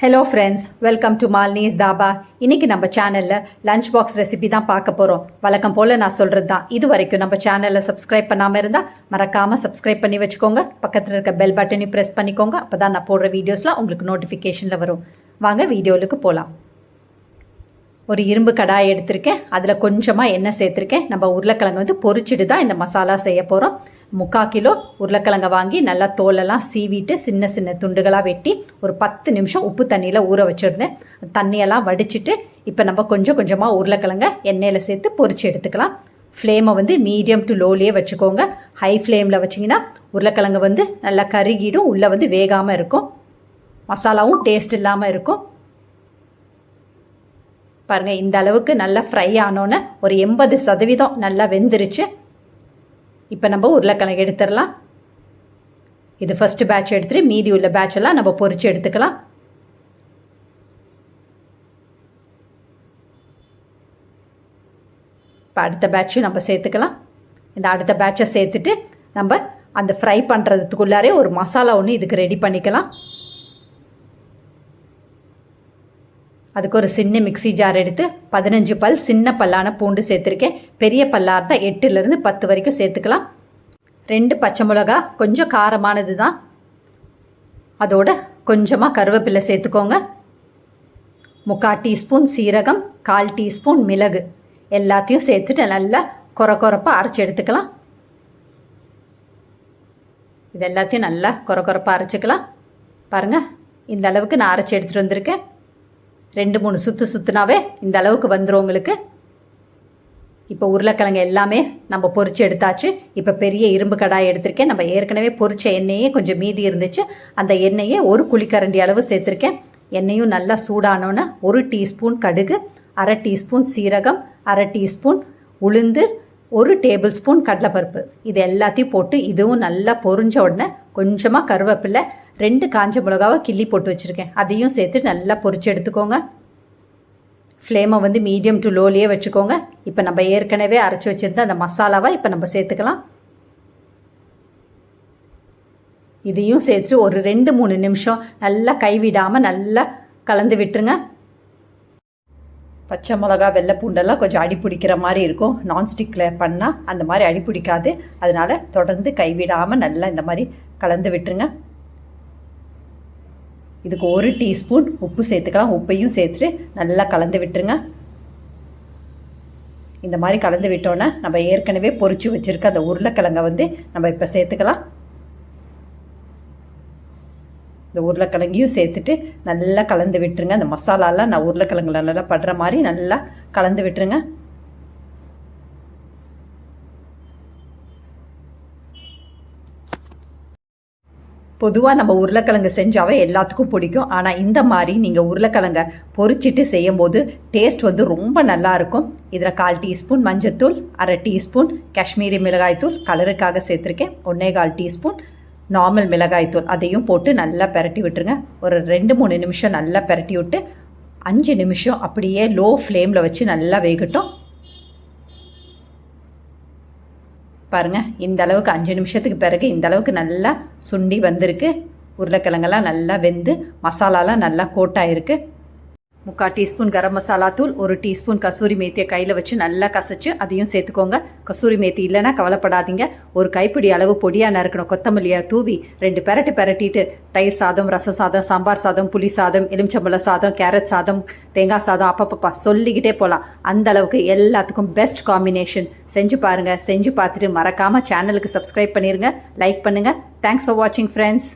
Hello friends welcome to Malni's dhaba இன்றைக்கி நம்ம சேனலில் லஞ்ச் பாக்ஸ் ரெசிபி தான் பார்க்க போகிறோம் வழக்கம் போல் நான் சொல்கிறது தான். இது வரைக்கும் நம்ம சேனலில் சப்ஸ்கிரைப் பண்ணாமல் இருந்தால் மறக்காமல் சப்ஸ்கிரைப் பண்ணி வச்சுக்கோங்க. பக்கத்தில் இருக்க பெல் பட்டனையும் ப்ரெஸ் பண்ணிக்கோங்க. அப்போ தான் நான் போடுற வீடியோஸ்லாம் உங்களுக்கு நோட்டிஃபிகேஷனில் வரும். வாங்க வீடியோவுக்கு போகலாம் ஒரு இரும்பு கடாய் எடுத்திருக்கேன். அதில் கொஞ்சமாக எண்ணெய் சேர்த்துருக்கேன். நம்ம உருளைக்கிழங்கு வந்து பொறிச்சிட்டு தான் இந்த மசாலா செய்ய போகிறோம் முக்கால் கிலோ உருளைக்கிழங்கை வாங்கி நல்லா தோலெல்லாம் சீவிட்டு சின்ன சின்ன துண்டுகளாக வெட்டி ஒரு பத்து நிமிஷம் உப்பு தண்ணியில் ஊற வச்சுருந்தேன். தண்ணியெல்லாம் வடிச்சிட்டு இப்போ நம்ம கொஞ்சம் கொஞ்சமாக உருளைக்கிழங்க எண்ணெயில் சேர்த்து பொறிச்சு எடுத்துக்கலாம். ஃப்ளேமை வந்து மீடியம் டு லோலேயே வச்சுக்கோங்க. ஹை ஃப்ளேமில் வச்சிங்கன்னா உருளைக்கிழங்கு வந்து நல்லா கருகிடும் உள்ளே வந்து வேகாமல் இருக்கும். மசாலாவும் டேஸ்ட் இல்லாமல் இருக்கும். பாருங்கள் இந்த அளவுக்கு நல்லா ஃப்ரை ஆனோன்னே ஒரு எண்பது சதவீதம் நல்லா வெந்துருச்சு. இப்போ நம்ம உருளைக்கிழங்கு எடுத்துடலாம். இது ஃபஸ்ட்டு பேட்ச் எடுத்துகிட்டு மீதி உள்ள பேட்ச் எல்லாம் நம்ம பொறிச்சு எடுத்துக்கலாம். இப்போ அடுத்த பேட்சும் நம்ம சேர்த்துக்கலாம். இந்த அடுத்த பேட்சை சேர்த்துட்டு நம்ம அந்த ஃப்ரை பண்ணுறதுக்குள்ளாரே ஒரு மசாலா ஒன்று இதுக்கு ரெடி பண்ணிக்கலாம். அதுக்கு ஒரு சின்ன மிக்சி ஜார் எடுத்து பதினஞ்சு பல் சின்ன பல்லான பூண்டு சேர்த்துருக்கேன். பெரிய பல்லாக இருந்தால் எட்டுலேருந்து பத்து வரைக்கும் சேர்த்துக்கலாம். ரெண்டு பச்சை மிளகா கொஞ்சம் காரமானது தான் அதோட கொஞ்சமாக கருவேப்பிலை சேர்த்துக்கோங்க. முக்கால் டீஸ்பூன் சீரகம் கால் டீஸ்பூன் மிளகு. எல்லாத்தையும் சேர்த்துட்டு நல்லா குறை குறைப்பாக அரைச்சி எடுத்துக்கலாம். இது எல்லாத்தையும் நல்லா குறை குறைப்பாக அரைச்சிக்கலாம். பாருங்கள் இந்த அளவுக்கு நான் அரைச்சி எடுத்துகிட்டு வந்திருக்கேன். ரெண்டு மூணு சுற்று சுற்றுனாவே இந்த அளவுக்கு வந்துடும் உங்களுக்கு. இப்போ உருளைக்கிழங்கு எல்லாமே நம்ம பொறிச்சு எடுத்தாச்சு. இப்போ பெரிய இரும்பு கடாய் எடுத்திருக்கேன். நம்ம ஏற்கனவே பொறிச்ச எண்ணெயே கொஞ்சம் மீதி இருந்துச்சு. அந்த எண்ணெயை ஒரு குழிக்கரண்டி அளவு சேர்த்துருக்கேன். எண்ணெயும் நல்லா சூடானோன்னு ஒரு டீஸ்பூன் கடுகு அரை டீஸ்பூன் சீரகம் அரை டீஸ்பூன் உளுந்து ஒரு டேபிள் ஸ்பூன் கடலைப்பருப்பு. இது எல்லாத்தையும் போட்டு இதுவும் நல்லா பொரிஞ்ச உடனே கொஞ்சமாக கருவேப்பிலை ரெண்டு காஞ்ச மிளகாவை கிள்ளி போட்டு வச்சுருக்கேன். அதையும் சேர்த்து நல்லா பொறிச்சு எடுத்துக்கோங்க. ஃப்ளேமை வந்து மீடியம் டு லோலேயே வச்சுக்கோங்க. இப்போ நம்ம ஏற்கனவே அரைச்சி வச்சுருந்த அந்த மசாலாவை இப்போ நம்ம சேர்த்துக்கலாம். இதையும் சேர்த்துட்டு ஒரு ரெண்டு மூணு நிமிஷம் நல்லா கைவிடாமல் நல்லா கலந்து விட்டுருங்க. பச்சை மிளகா வெள்ளை பூண்டெல்லாம் கொஞ்சம் அடி பிடிக்கிற மாதிரி இருக்கும். நான்ஸ்டிக்கில் பண்ணால் அந்த மாதிரி அடி பிடிக்காது. அதனால் தொடர்ந்து கைவிடாமல் நல்லா இந்த மாதிரி கலந்து விட்டுருங்க. இதுக்கு ஒரு டீஸ்பூன் உப்பு சேர்த்துக்கலாம். உப்பையும் சேர்த்துட்டு நல்லா கலந்து விட்டுருங்க. இந்த மாதிரி கலந்து விட்டோன்னே நம்ம ஏற்கனவே பொறிச்சு வச்சுருக்க அந்த உருளைக்கிழங்கை வந்து நம்ம இப்போ சேர்த்துக்கலாம். இந்த உருளைக்கிழங்கையும் சேர்த்துட்டு நல்லா கலந்து விட்டுருங்க. அந்த மசாலாலாம் நான் உருளைக்கிழங்குல நல்லா படுற மாதிரி நல்லா கலந்து விட்டுருங்க. பொதுவாக நம்ம உருளைக்கிழங்கு செஞ்சாவே எல்லாத்துக்கும் பிடிக்கும். ஆனால் இந்த மாதிரி நீங்கள் உருளைக்கெழங்க பொறிச்சிட்டு செய்யும் செய்யும்போது டேஸ்ட் வந்து ரொம்ப நல்லாயிருக்கும் இதில் கால் டீஸ்பூன் மஞ்சத்தூள் அரை டீஸ்பூன் காஷ்மீரி மிளகாய்த்தூள் கலருக்காக சேர்த்துருக்கேன். ஒன்றே கால் டீஸ்பூன் நார்மல் மிளகாய்த்தூள் அதையும் போட்டு நல்லா பெரட்டி விட்டுருங்க. ஒரு ரெண்டு மூணு நிமிஷம் நல்லா பெரட்டி விட்டு அஞ்சு நிமிஷம் அப்படியே லோ ஃப்ளேமில் வச்சு நல்லா வேகட்டும். பாருங்கள் இந்த அளவுக்கு அஞ்சு நிமிஷத்துக்கு பிறகு இந்த அளவுக்கு நல்லா சுண்டி வந்திருக்கு. உருளைக்கிழங்கெல்லாம் நல்லா வெந்து மசாலாலாம் நல்லா கோட்டாயிருக்கு. முக்கால் டீஸ்பூன் கரம் மசாலா தூள் ஒரு டீஸ்பூன் கசூரி மேத்தியை கையில் வச்சு நல்லா கசச்சு அதையும் சேர்த்துக்கோங்க. கசூரி மேத்தி இல்லைன்னா கவலைப்படாதீங்க. ஒரு கைப்பிடி அளவு பொடியாக நறுக்கணும். கொத்தமல்லியை தூவி ரெண்டு பெரட்டு பெரட்டிட்டு தயிர் சாதம் ரச சாதம் சாம்பார் சாதம் புளி சாதம் எலுமிச்சம்பழ சாதம் கேரட் சாதம் தேங்காய் சாதம் அப்பப்பப்பா சொல்லிக்கிட்டே போகலாம் அந்த அளவுக்கு எல்லாத்துக்கும் பெஸ்ட் காம்பினேஷன் செஞ்சு பாருங்கள் செஞ்சு பார்த்துட்டு மறக்காமல் சேனலுக்கு சப்ஸ்கிரைப் பண்ணிடுங்க லைக் பண்ணுங்கள் தேங்க்ஸ் ஃபார் வாட்சிங் ஃப்ரெண்ட்ஸ்